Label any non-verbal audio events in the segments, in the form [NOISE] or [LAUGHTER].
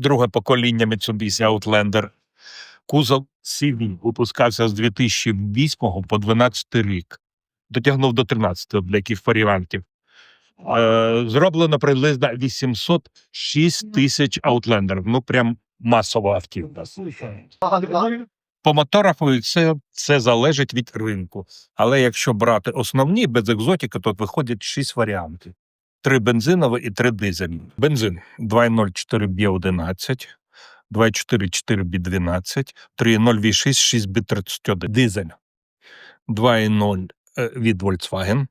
друге покоління Mitsubishi Outlander. Кузов CV випускався з 2008 по 2012 рік. Дотягнув до 13 для яких варіантів. Е, зроблено приблизно 806 тисяч Outlander. Ну, прям масова автівка. По моторах це, це залежить від ринку. Але якщо брати основні без екзотіки, то виходять 6 варіантів: три бензинові і три дизельні. Бензин 2.0 4B11, 2.4 4B12, 3.0 V6 6B31. Дизель 2.0 е, від Volkswagen.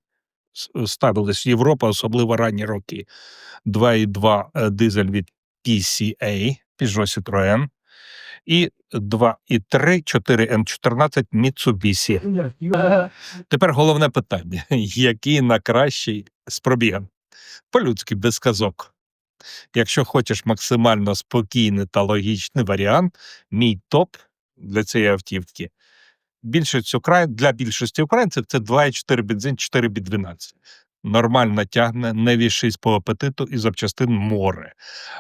Ставились Європа, особливо ранні роки. 2.2 е, дизель від PCA, Peugeot Citroën. І 2.3 4N14 Mitsubishi. Тепер головне питання: [LAUGHS] який на кращий з пробігом? По-людськи, без казок. Якщо хочеш максимально спокійний та логічний варіант, мій топ для цієї автівки. Більшість Украї... Для більшості українців це 2,4 бензин, 4 бі 12 Нормально тягне, не вішись по апетиту і запчастин море.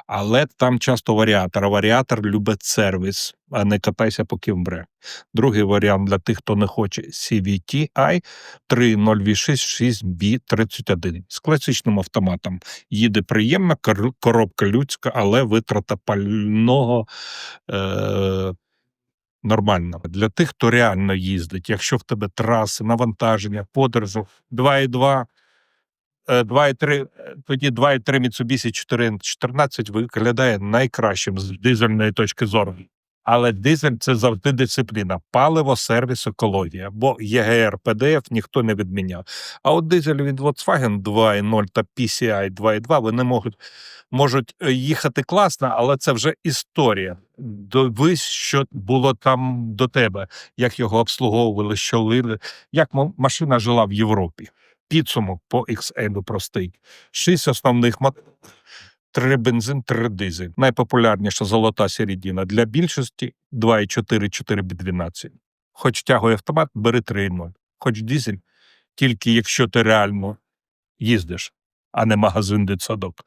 Але там часто варіатор. Варіатор любить сервіс, а не катайся по кімбре. Другий варіант для тих, хто не хоче CVT-i 3.0V6 6B31 з класичним автоматом. Їде приємно, кор- коробка людська, але витрата пального е- нормальна. Для тих, хто реально їздить, якщо в тебе траси, навантаження, подорожі 2.2, е, 2.3, е, тоді 2.3 Mitsubishi 414 виглядає найкращим з дизельної точки зору. Але дизель це завжди дисципліна. Паливо, сервіс, екологія. Бо ЄГР, ПДФ ніхто не відміняв. А от дизель від Volkswagen 2.0 та PCI 2.2 вони можуть, можуть е, їхати класно, але це вже історія. Дивись, що було там до тебе, як його обслуговували, що лили, як машина жила в Європі. Підсумок по XN простий. Шість основних моторів. Три бензин, три дизель. Найпопулярніша золота середина. Для більшості 2,4 4 бі 12 Хоч тягує автомат, бери 3,0. Хоч дизель, тільки якщо ти реально їздиш, а не магазин дитсадок.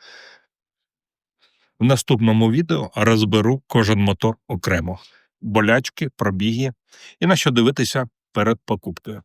В наступному відео розберу кожен мотор окремо, болячки, пробіги і на що дивитися перед покупкою.